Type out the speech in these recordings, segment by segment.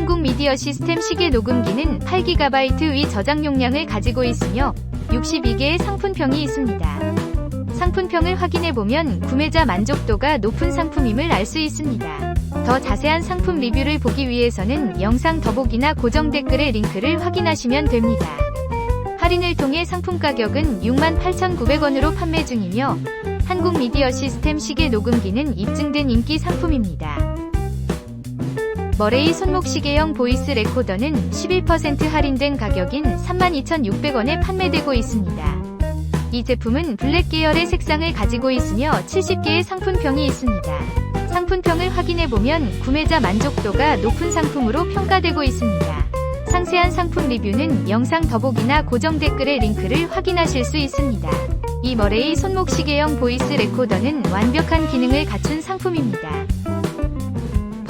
한국 미디어 시스템 시계 녹음기는 8GB 위 저장 용량을 가지고 있으며 62개의 상품평이 있습니다. 상품평을 확인해보면 구매자 만족도가 높은 상품임을 알 수 있습니다. 더 자세한 상품 리뷰를 보기 위해서는 영상 더보기나 고정 댓글의 링크를 확인하시면 됩니다. 할인을 통해 상품 가격은 68,900원으로 판매 중이며 한국 미디어 시스템 시계 녹음기는 입증된 인기 상품입니다. 머레이 손목시계형 보이스 레코더는 11% 할인된 가격인 32,600원에 판매되고 있습니다. 이 제품은 블랙 계열의 색상을 가지고 있으며 70개의 상품평이 있습니다. 상품평을 확인해보면 구매자 만족도가 높은 상품으로 평가되고 있습니다. 상세한 상품 리뷰는 영상 더보기나 고정 댓글의 링크를 확인하실 수 있습니다. 이 머레이 손목시계형 보이스 레코더는 완벽한 기능을 갖춘 상품입니다.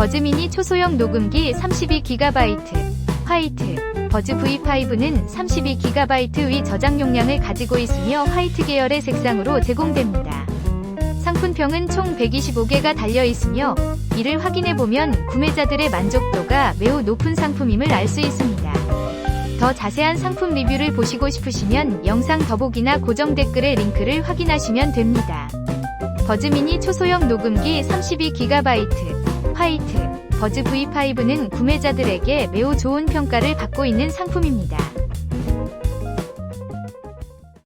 버즈미니 초소형 녹음기 32GB 화이트 버즈 V5는 32GB 위 저장 용량을 가지고 있으며 화이트 계열의 색상으로 제공됩니다. 상품평은 총 125개가 달려 있으며 이를 확인해 보면 구매자들의 만족도가 매우 높은 상품임을 알 수 있습니다. 더 자세한 상품 리뷰를 보시고 싶으시면 영상 더보기나 고정 댓글의 링크를 확인하시면 됩니다. 버즈미니 초소형 녹음기 32GB 화이트 버즈 V5는 구매자들에게 매우 좋은 평가를 받고 있는 상품입니다.